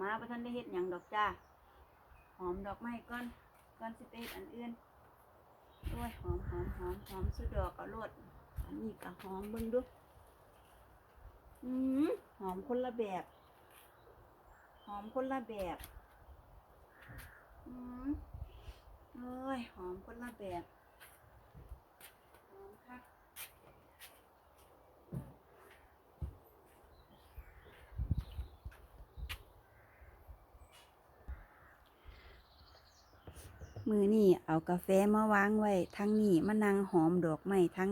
มาพระท่านได้เฮ็ดหยังดอกจ้า หอมดอกไม้ก่อนก่อนสิไปอันอื่นโอ้ยหอมหอมหอมหอมสุดดอกเอาโลดอันนี้ก็หอมเบิ่งดูอืมหอมคนละแบบ หอมคนละแบบอืมโอ้ยหอมคนละแบบ หอมค่ะ มือนี่เอากาแฟมาวางไว้ทั้งนี่มานั่งหอมดอกไม้ทั้ง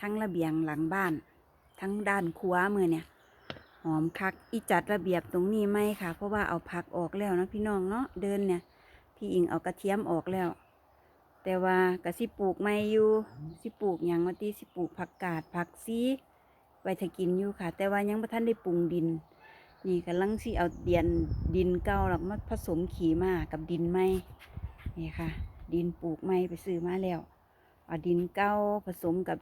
ทั้งระเบียงหลังบ้าน ทั้งด้านครัวมือเนี่ยหอมคักอีจัดระเบียบตรงนี้ไหมค่ะ เพราะว่าเอาผักออกแล้วนะพี่น้องเนาะเดินเนี่ย พี่อิงเอากระเทียมออกแล้ว แต่ว่ากะสิปลูกไม่อยู่สิปลูกยังว่าตีสิปลูกผักกาดผักซีไว้ถ้ากินอยู่ค่ะ แต่ว่ายังบ่ทันได้ปรุงดิน นี่กำลังสิเอาเดียนดินเก่าแล้วมาผสมขีมากับดินใหม่ นี่ค่ะ ดินปลูกไม้ไปซื้อมาแล้วเอาดินเก้าผสมกับ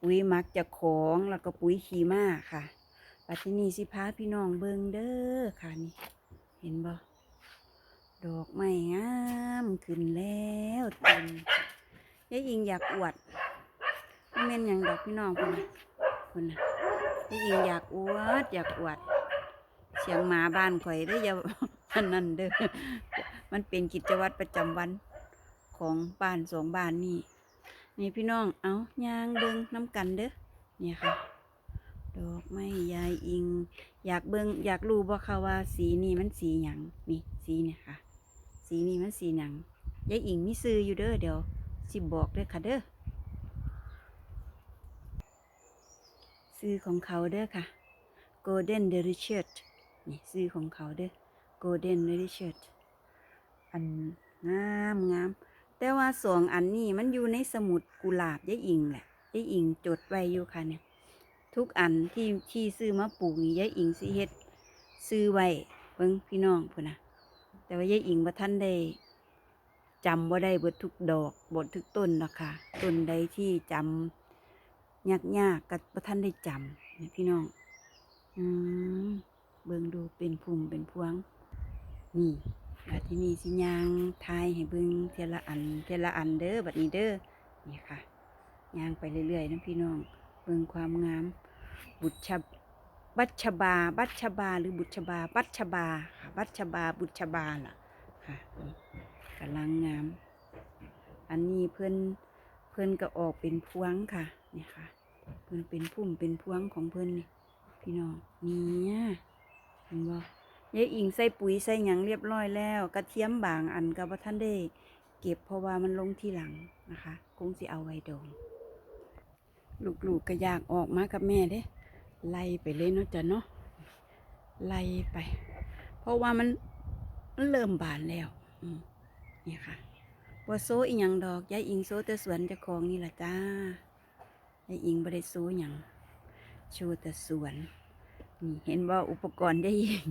ปุ๋ยมักจากของแล้วก็ปุ๋ยขี้มาค่ะปัจจุบันสิพาพี่น้องเบิงเด้อค่ะนี่ เห็นบ่ดอกไม้งามขึ้นแล้วเต็มยายอิงอยากอวดไม่เม่นอย่างดอกพี่น้องคนน่ะคนน่ะยายอิงอยากอวด อยากอวด เสียงหมาบ้านข่อยได้ย่าอันนั้นเด้อ มันเป็นกิจวัตรประจำวันของบ้านสองบ้านนี่นี่พี่น้องเอายางเบิงน้ำกันเด้อเนี่ยค่ะ ดอกไม้ยายอิง อยากเบิงอยากรู้บ่คะว่าสีนี่มันสีหยังนี่สีเนี่ยค่ะ สีนี่มันสีหยังยายอิงมีซื้ออยู่เด้อเดี๋ยวสิบอกเด้อค่ะเด้อซื้อของเขาเด้อค่ะ Golden Delicious นี่ซื้อของเขาเด้อ Golden Delicious อันงามงามแต่ว่าสองอันนี้มันอยู่ในสมุดกุหลาบยายอิงแหละยายอิงจดไว้อยู่ค่ะเนี่ย ทุกอันที่ที่ซื้อมาปลูกนี่ยายอิงสิเฮ็ดซื้อไว้เบิ่งพี่น้องพุ่นนะแต่ว่ายายอิงบ่ทันได้จำบ่ได้เบิดทุกดอกบดทุกต้นหรอกค่ะต้นใดที่จำยากๆกก็บ่ทันได้จำนี่พี่น้อง อืมเบิ่งดูเป็นพุ่มเป็นพวง นี่ บัดที่นี่สิยางทายให้เบิ่งเทละอันเทละอันเด้อบัดนี้เด้อนี่ค่ะยางไปเรื่อยๆนะพี่น้อง เบิ่งความงาม บุตรชบบัชบา บัชบา หรือบุตรชบา บัชบาค่ะบัชบา บุตรชบาล่ะค่ะกำลังงาม อันนี้เพิ่อนเพิ่อนก็ออกเป็นพวงค่ะนี่ค่ะ เพิ่อนเป็นพุ่มเป็นพวงของเพิ่นนี่พี่น้องเนี่ยเห็นบ่ ยายอิงใส่ปุ๋ยใส่หยังเรียบร้อยแล้ว กระเทียมบางอันก็บ่ทันได้ เก็บเพราะว่ามันลงที่หลังนะคะคงสิเอาไว้ดองลูกๆก็อยากออกมากับแม่เด้ไล่ไปเลยเนาะจ้ะเนาะไล่ไป เพราะว่ามันมันเริ่มบานแล้วอืมนี่ค่ะบัโซอีหยังดอกยายอิงโซแต่สวนจ้าของนี่แหละจ้ายายอิงบ่ได้โซหยังโชว์แต่สวนนี่เห็นว่าอุปกรณ์ได้ยิง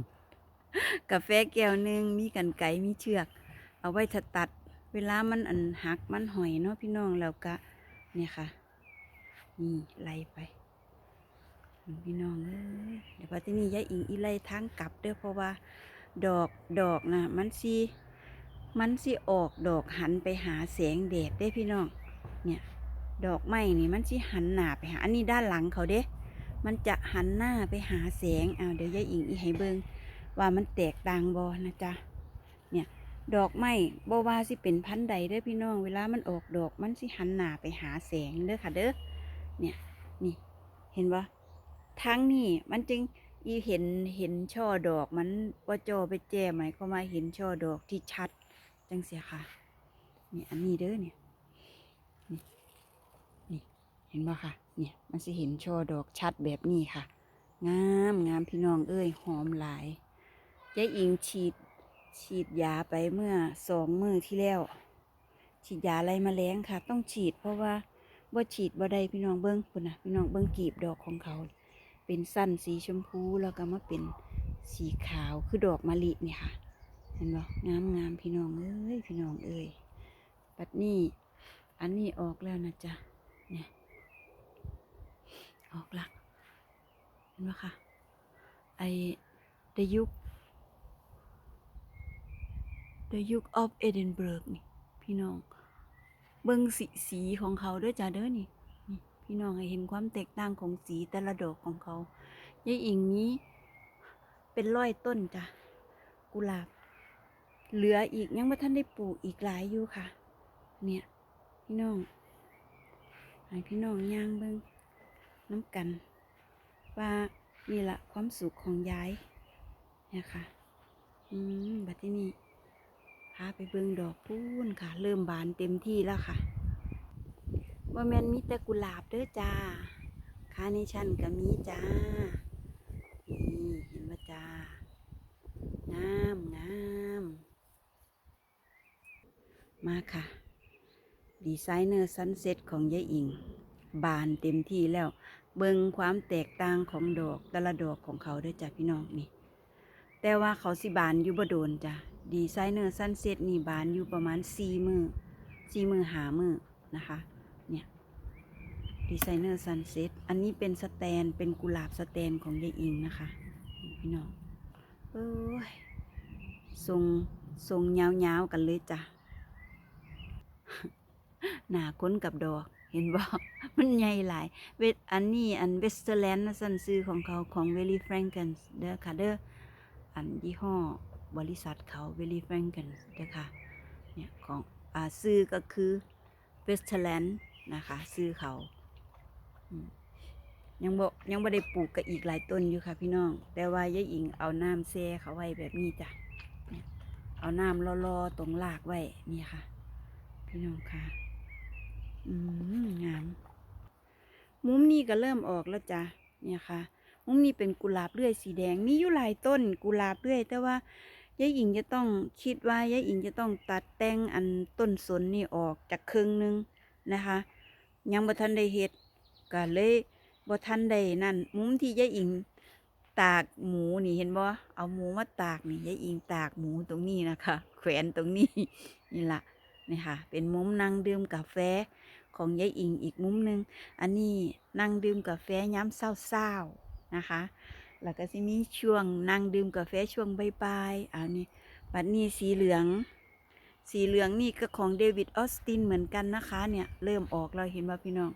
กาแฟแก้วหนึ่งมีกันไก่มีเชือก เอาไว้ถ้าตัด เวลามันอันหักมันหอยเนาะพี่น้องแล้วก็เนี่ยค่ะนี่ไล่ไปพี่น้องเอ้ยเดี๋ยวพอที่นี่ยายอิงอีไล่ทางกลับเด้อเพราะว่า ดอกดอกนะมันสิมันสิออกดอกหันไปหาแสงแดดได้พี่น้อง เนี่ย ดอกไม้นี่มันสิหันหน้าไปหา อันนี้ด้านหลังเขาเด้ มันจะหันหน้าไปหาแสงเอาเดี๋ยวยายอิงอีให้เบิง ว่ามันแตกต่างบอนะจ๊ะเนี่ยดอกไม้บว่าสิเป็นพันธุ์ใดเด้อพี่น้อง เวลามันออกดอกมันสิหันหน้าไปหาแสงเด้อค่ะเด้อเนี่ยนี่เห็นปะทั้งนี่มันจึงอีเห็นเห็นช่อดอกมันว่าจอไปแจหมายความาเห็นช่อดอกที่ชัดจังเสียค่ะนี่อันนี้เด้อเนี่ยนี่นี่เห็นปะค่ะเนี่ยมันสิเห็นช่อดอกชัดแบบนี้ค่ะ งามงามพี่น้องเอ้ยหอมหลาย ยายอิงฉีด ฉีดยาไปเมื่อสองมือที่แล้ว ฉีดยาอะไรมาแล้งค่ะ ต้องฉีดเพราะว่าบ่ฉีดบ่ได้พี่น้องเบิ้งพุ่นะพี่น้องเบิ้งกีบดอกของเขา เป็นสั้นสีชมพูแล้วก็มาเป็นสีขาวคือดอกมะลิเนี่ยค่ะ เห็นบ่งามงามพี่น้องเอ้ยพี่น้องเอ้ยปัดนี้อันนี้ออกแล้วนะจ๊ะเนี่ยออกละเห็นบ่ค่ะไอได้ยุค The Duke of Edinburgh นี่พี่น้อง เบิ่งสีสีของเขาด้วยจ้าเด้อนี่นี่พี่น้องให้เห็นความแตกต่างของสีแต่ละดอกของเขายายอิงนี้ เป็นร้อยต้นจ้ะกุหลาบ เหลืออีกยังไม่ทันได้ปลูกอีกหลายอยู่ค่ะ เนี่ย พี่น้องให้พี่น้องย่างเบิ่งน้ำกัน ว่านี่ละความสุขของยายเนี่ยค่ะ อืม บัดที่นี่ พาไปเบิ่งดอกพูนค่ะ เริ่มบานเต็มที่แล้วค่ะว่แมนมีแต่กุหลาบเด้อจ้าคาเนชั่นก็มีจ้า นี่เห็นว่าจ้างามงามมาค่ะ ดีไซเนอร์ซันเซ็ตของยายอิง บานเต็มที่แล้ว เบิ่งความแตกต่างของดอกแต่ละดอกของเขาด้วยจ้ะพี่น้องนี่ แต่ว่าเขาสิบานอยู่บ่โดนจ้ะ ดีไซเนอร์ซันเซ็ตนี่บานอยู่ประมาณสี่มือสี่มือหามือนะคะเนี่ยดีไซเนอร์ซันเซ็ตอันนี้เป็นสแตนเป็นกุหลาบสแตนของยายอิงนะคะพี่น้องเอ้ยทรงทรงยาวๆกันเลยจ้ะหนาค้นกับดอก เห็นบ่มันใหญ่หลายเวทอันนี้อันเวสเทอร์แลนด์สันซื้อของเขาของเวลี่แฟรงเกนเด้อค่ะเด้ออันยี่ห้อ บริษัทเขาเวลีแฟรงเกนเด้อค่ะเนี่ยของอซื้อก็คือเวสเทอร์แลนด์นะคะซื้อเขายังบ่ยังบ่ได้ปลูกก็อีกหลายต้นอยู่ค่ะพี่น้อง แต่ว่ายายอิงเอาน้ำแซ่เขาไว้แบบนี้จ้ะเอาน้ำรอๆตรงรากไว้นี่ค่ะ พี่น้องค่ะ อืมงาม มุมนี้ก็เริ่มออกแล้วจ้ะเนี่ยค่ะมุมนี้เป็นกุหลาบเลื่อยสีแดงมีอยู่หลายต้นกุหลาบเลื่อย แต่ว่า ยายอิงจะต้องคิดว่ายายอิงจะต้องตัดแต่งอันต้นสนนี่ออกจากครึ่งหนึงนะคะ ยังบ่ทันได้เฮ็ดก็เลยบ่ทันได้นั่น มุมที่ยายอิงตากหมูนี่เห็นบ่เอาหมูมาตากนี่ยายอิงตากหมูตรงนี้นะคะ แขวนตรงนี้นี่ล่ะนี่ค่ะ เป็นมุมนั่งดื่มกาแฟของยายอิงอีกมุมหนึ่งอันนี้นั่งดื่มกาแฟย้ำเศร้าๆนะคะ แล้วก็สิมีช่วงนั่งดื่มกาแฟช่วงใบายๆอันนี้บัดนี้สีเหลือง สีเหลืองนี่ก็ของเดวิดออสตินเหมือนกันนะคะเนี่ยเริ่มออกแล้วเห็นว่าพี่น้อง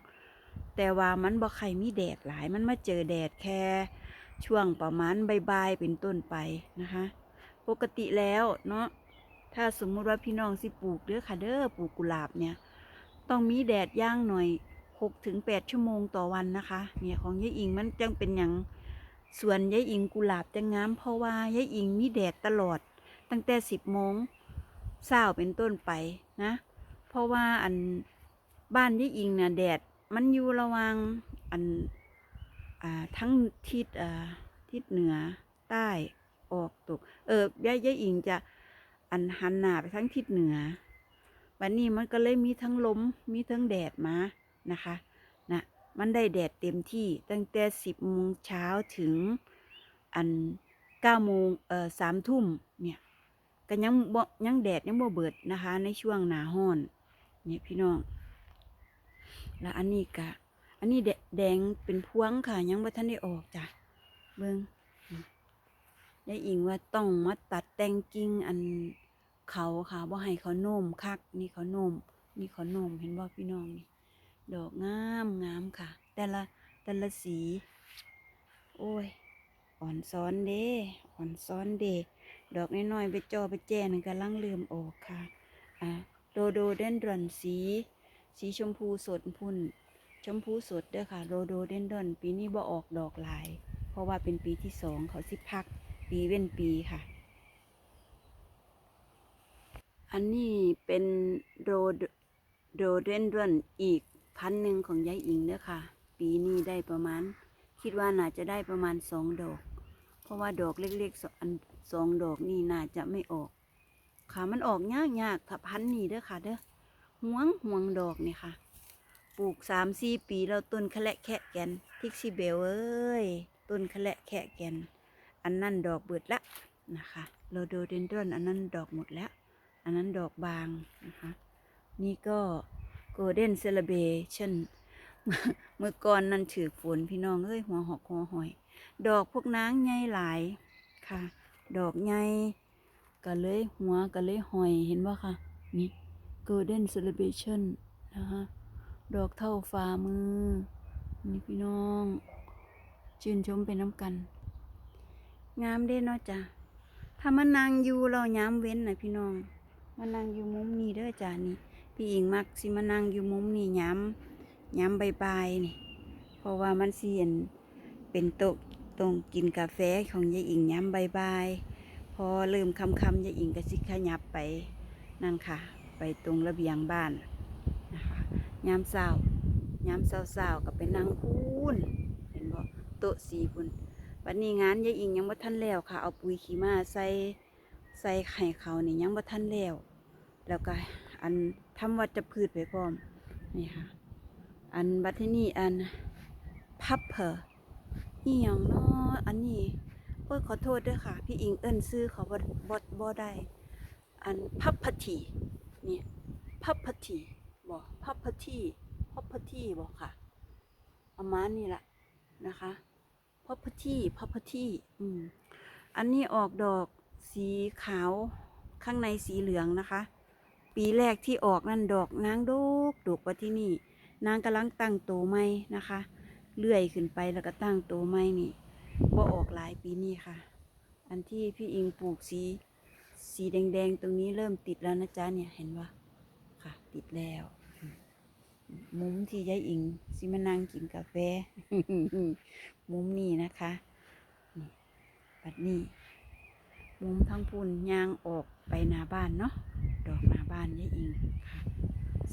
แต่ว่ามันบ่ใครมีแดดหลายมันมาเจอแดดแค่ ช่วงประมาณใบายๆเป็นต้นไปนะคะ ปกติแล้วเนาะถ้าสมมุติว่าพี่น้องสิปลูกเด้อค่ะเด้อปลูกกุหลาบเนี่ย ต้องมีแดดย่างหน่อยหกถึงแปดชั่วโมงต่อวันนะคะ เนี่ยของยายอิงมันจังเป็นอย่าง ส่วนยายอิงกุหลาบจะงามเพราะว่ายายอิงมีแดดตลอด ตั้งแต่สิบโมงเช้าเป็นต้นไปนะ เพราะว่าอันบ้านยายอิงน่ะแดดมันอยู่ระหว่างอันอ่าทั้งทิศอ่าทิศเหนือใต้ออกตก เออยายยายอิงจะอันหันหน้าไปทั้งทิศเหนือวันนี้มันก็เลยมีทั้งลมมีทั้งแดดมานะคะ มันได้แดดเต็มที่ตั้งแต่สิบโมงเช้าถึงอันเก้าโมงเอ่อสามทุ่มเนี่ยก็ยังบ่ยังแดดยังบ่เบิดนะคะ ในช่วงหนาห้อนเนี่ยพี่น้อง แล้วอันนี้กะอันนี้แดงเป็นพวงค่ะ ยังบ่ทันได้ออกจ้ะเบิ่งยายอิงว่าต้องมาตัดแต่งกิ่งอันเขาค่ะบ่ให้เขาโน้มคัก นี่เขาโน้มนี่เขาโน้มเห็นบ่พี่น้องนี่ ดอกงามงามค่ะ แต่ละแต่ละสี โอ้ย อ่อนซ้อนเด้อ่อนซ้อนเด้ดอกน้อยๆไปจอไปแจนั่นกำลังเริ่มออกค่ะ อะโดโดเดนดรอนสี สีชมพูสดพุ่น ชมพูสดเด้อค่ะโรโดเดนดรอนปีนี้บ่ออกดอกหลาย เพราะว่าเป็นปีที่สองเขาสิพัก ปีเว้นปีค่ะ อันนี้เป็นโรโดเดนดรอนอีก พันหนึ่งของยายอิงเด้อค่ะ ปีนี้ได้ประมาณ คิดว่าน่าจะได้ประมาณสองดอก เพราะว่าดอกเล็กๆสองอันสองดอกนี่น่าจะไม่ออก ค่ะมันออกยากยากถ้าพันนี่เด้อค่ะ เด้อห่วงห่วงดอกนี่ค่ะ ปลูกสามสี่ปีแล้วต้นคะและแคะแกนทิกซี่เบลเอ้ยต้นคะและแคะแกนอันนั้นดอกเบิดละนะคะโรโดเดนดรอนอันนั้นดอกหมดแล้ว อันนั้นดอกบางนะคะ นี่ก็ โกลเด้นเซเลเบชันเมื่อก่อนนั้นถือฝนพี่น้องเอ้ยหัวหอกหัวหอย ดอกพวกนางใหญ่หลายค่ะ ดอกใหญ่ก็เลยหัวก็เลยหอยเห็นบ่ค่ะนี่ Golden Celebration นะคะดอกเท่าฝ่ามือ นี่พี่น้องชื่นชมไปน้ำกัน งามเด้เนาะจ้ะถ้ามานั่งอยู่เราย้ำเว้นนะพี่น้องมานั่งอยู่มุมนี้เด้อจ้ะนี่ พี่อิงมักสิมานั่งอยู่มุมนี้ย้ำย้ำใบายนี่ เพราะว่ามันเสียนเป็นโต๊ะตรงกินกาแฟของยายอิงย้ำใบายพอเริ่มคำคำยายอิงก็สิขยับไปนั่งค่ะ ไปตรงระเบียงบ้านนะคะย้ำเศร้าย้ำเศร้าๆก็ไปนั่งพูนเห็นบ่โต๊ะสีพุ่นวันนี้งานยายอิงยังบ่ทันแล้วค่ะ เอาปุ๋ยขี้มาใส่ใส่ไข่เขานี่ยังบ่ทันแล้ว แล้วก็ อันทำวัชพืชไปพร้อมนี่ค่ะ อันบัดที่นี่อันพับเพออีหยังเนาะอันนี้โอ้ยขอโทษด้วยค่ะ พี่อิงเอิ้นซื้อเขาบ่บ่บ่ได้ อันพับพทีนี่พับพทีบ่พับพทีพับพทีบ่ค่ะประมาณนี้แหละนะคะ property property อืมอันนี้ออกดอกสีขาวข้างในสีเหลืองนะคะ ปีแรกที่ออกนั่นดอกนางดกดกว่าที่นี่ นางกำลังตั้งโตใหม่นะคะ เลื่อยขึ้นไปแล้วก็ตั้งโตใหม่นี่บ่ออกหลายปีนี้ค่ะ อันที่พี่อิงปลูกสีสีแดงๆ ตรงนี้เริ่มติดแล้วนะจ๊ะเนี่ยเห็นว่าค่ะ ติดแล้ว มุมที่ยายอิงสิมานั่งกินกาแฟ มุมนี้นะคะนี่บัดนี้ มุมทั้งพุ่นยางออกไปหน้าบ้านเนาะ ดอกหน้าบ้านยายอิงค่ะ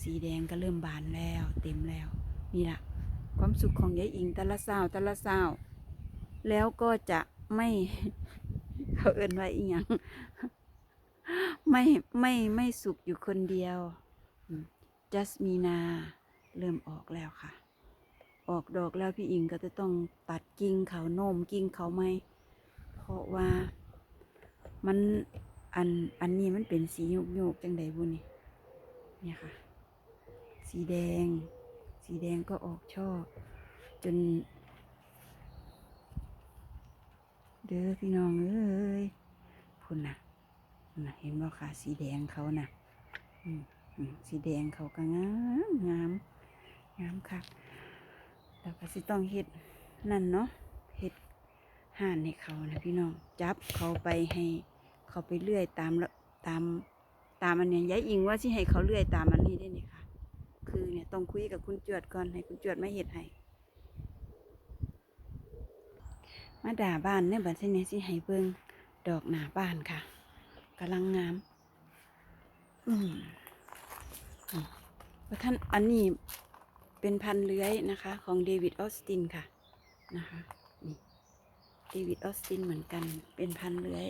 สีแดงก็เริ่มบานแล้วเต็มแล้ว นี่ละความสุขของยายอิงแต่ละสาวแต่ละสาวแล้วก็จะไม่ เขาเอื่นว่าอีหยังไม่ไม่ไม่สุขอยู่คนเดียวจัสมีนาเริ่มออกแล้วค่ะ ออกดอกแล้วพี่อิงก็จะต้องตัดกิ่งเขาโน้มกิ่งเขาไหมเพราะว่ามัน อันอันนี้มันเป็นสีโยกโยกจังใดบุนี่เนี่ยค่ะ สีแดง สีแดงก็ออกช่อ จน เด้อพี่น้องเอ้ยพุ่นนะ่นะเห็นบ่ค่ะ สีแดงเขานะอืมอืมสีแดงเขาก็งามงามงามค่ะแล้วก็สิต้องเฮ็ดนั่นเนาะเฮ็ดห่านให้เขานะพี่น้อง จับเขาไปให้ เขาไปเลื่อยตามละตามตามอันเนี้ยยายอิงว่าสิให้เขาเลื่อยตามอันนี้ได้เนี่ยค่ะ คือเนี่ยต้องคุยกับคุณจวดก่อนให้คุณจวดมาเฮ็ดให้มาด่าบ้านเนี่ยบัดนี้สิให้เบิ่งดอกหนาบ้านค่ะกำลังงาม อืมอืมว่าท่านอันนี้เป็นพันเลื้อยนะคะ ของเดวิดออสตินค่ะนะคะนี่เดวิดออสตินเหมือนกันเป็นพันเลื้อย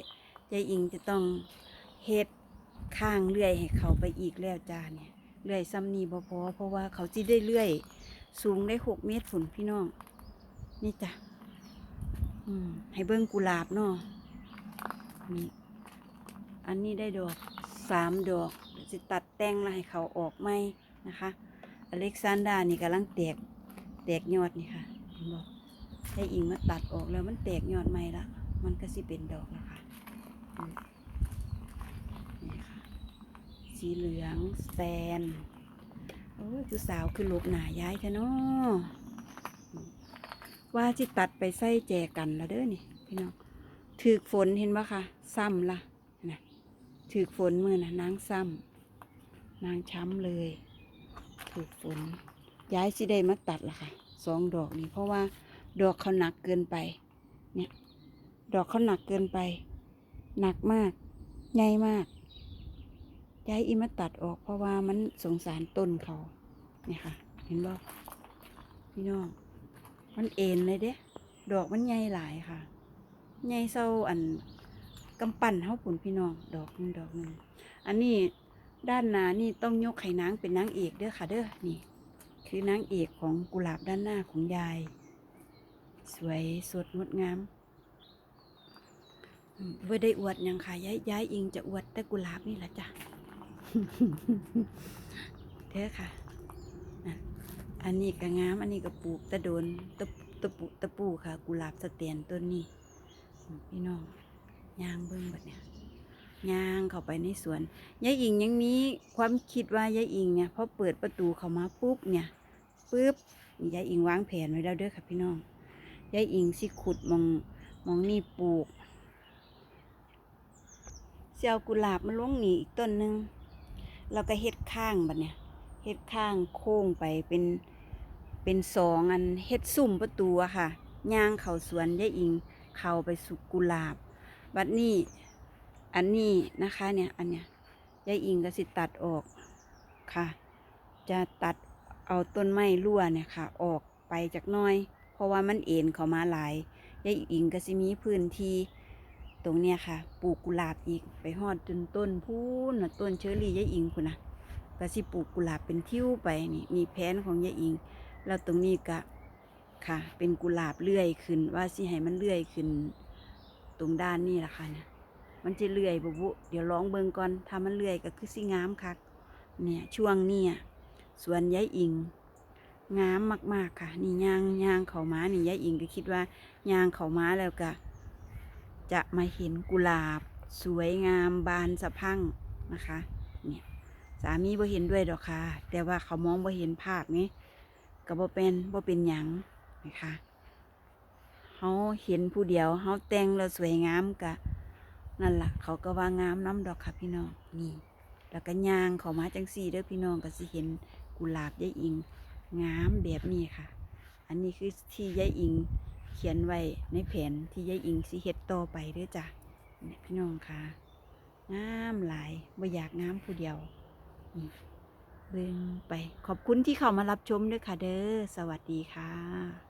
ยายอิงจะต้องเฮ็ดข้างเลื่อยให้เขาไปอีกแล้วจ้าเนี่ยเลื่อยซ้ำนี่บ่พอเพราะว่าเขาจะได้เลื่อยสูงได้หกเมตรผุนพี่น้อง นี่จ้ะอืมให้เบิ้งกุหลาบเนาะนี่อันนี้ได้ดอกสามดอกจะตัดแต่งแล้วให้เขาออกไหมนะคะอเล็กซานดรานี่กำลังแตกแตกยอดนี่ค่ะบอกให้อิงมาตัดออกแล้วมันแตกยอดใหม่ละมันก็สิเป็นดอกแล้วค่ะ นี่ค่ะ สีเหลืองแซน โอ้ยคือสาวคือหลบหนาย้ายแท้เนาะว่าจิตัดไปใส่แจกันแล้วเด้อนี่พี่น้องถือกฝนเห็นปะคะซ้ำละนะถือกฝนมือนะนางซ้ำนางช้ำเลยถูกฝน ย้ายสิได้มาตัดละค่ะสองดอกนี้เพราะว่าดอกเขาหนักเกินไป เนี่ย ดอกเขาหนักเกินไป หนักมากใหญ่มากย้ายอีมาตัดออกเพราะว่ามันสงสารต้นเขาเนี่ยค่ะ เห็นบ่พี่น้อง มันเอ็นเลยเด้ดอกมันใหญ่หลายค่ะใหญ่เศร้าอันกำปั้นเฮาผุนพี่น้องดอกหนึงดอกหนึงอันนี้ด้านหน้านี่ต้องยกไข่นางเป็นนางเอกเด้อค่ะเด้อนี่ คือนางเอกของกุหลาบด้านหน้าของยาย สวยสดงดงาม บ่ได้อวดยังค่ะย้ายย้ายอิงจะอวดแต่กุหลาบนี่แหละจ้ะเด้อค่ะ อันนี้ก็งาม อันนี้ก็ปลูกตะโดนตะตะปูตะปูค่ะ กุหลาบสเตียนต้นนี้พี่น้องยางเบิ้งแบบเนี้ยย่างเข้าไปในสวนยายอิงยังมีความคิดว่ายายอิงเนี่ยพอเปิดประตูเข้ามาปุ๊บเนี่ยปุ๊บยายอิงวางแผนไว้แล้วเด้อค่ะพี่น้องยายอิงสิขุดมองมองนี่ปลูก เสียวกุหลาบมาลงหนีอีกต้นหนึ่งแล้วก็เฮ็ดข้างบัดเนี่ยเฮ็ดข้างโค้งไปเป็นเป็นสองอันเฮ็ดซุ่มประตูอะค่ะย่างเข้าสวนยายอิงเข้าไปสุกกุหลาบ บัดนี้อันนี้นะคะเนี่ยอันเนี้ยยายอิงก็สิตัดออกค่ะ จะตัดเอาต้นไม้รั่วเนี่ยค่ะ ออกไปจากน้อย เพราะว่ามันเอ็นเข้ามาหลายยายอิงก็สิมีพื้นที่ ตรงเนี้ยค่ะ ปลูกกุหลาบอีกไปฮอดจนต้นพูนน่ะต้นเชอรี่ยายอิงคุณนะก็สิปลูกกุหลาบเป็นทิวไปนี่มีแผนของยายอิง แล้วตรงนี้ก็ค่ะ เป็นกุหลาบเลื่อยขึ้น ว่าสิให้มันเลื่อยขึ้น ตรงด้านนี้ล่ะค่ะเนี่ยมันจะเลื่อยบุบุเดี๋ยวลองเบิ่งก่อนถ้ามันเลื่อยก็คือสิงามคักเนี่ยช่วงเนี้ยสวนยายอิงงามมาก ๆ ค่ะ นี่ยางยางเขาม้านี่ยายอิงก็คิดว่ายางเขาม้าแล้วก็ จะมาเห็นกุหลาบ สวยงามบานสะพั่งนะคะ เนี่ยสามีบ่เห็นด้วยดอกค่ะ แต่ว่าเขามองบ่เห็นภาพไงก็บ่เป็นบ่เป็นหยังนะคะเฮาเห็นผู้เดียวเฮาแต่งแล้วสวยงามกะนั่นล่ะ เขาก็ว่างามน้ำดอกค่ะพี่น้องนี่ แล้วก็ยางเขามาจังสี่เด้อพี่น้องก็สิเห็นกุหลาบยายอิงงามแบบนี้ค่ะ อันนี้คือที่ยายอิง ขียนไว้ในแผนที่ยายอิงสิเฮ็ดต่อไปด้วยจ้ะนี่พี่น้องค่ะงามหลายบ่อยากงามผู้เดียวเบิ่งไปขอบคุณที่เข้ามารับชมด้วยค่ะเด้อสวัสดีค่ะ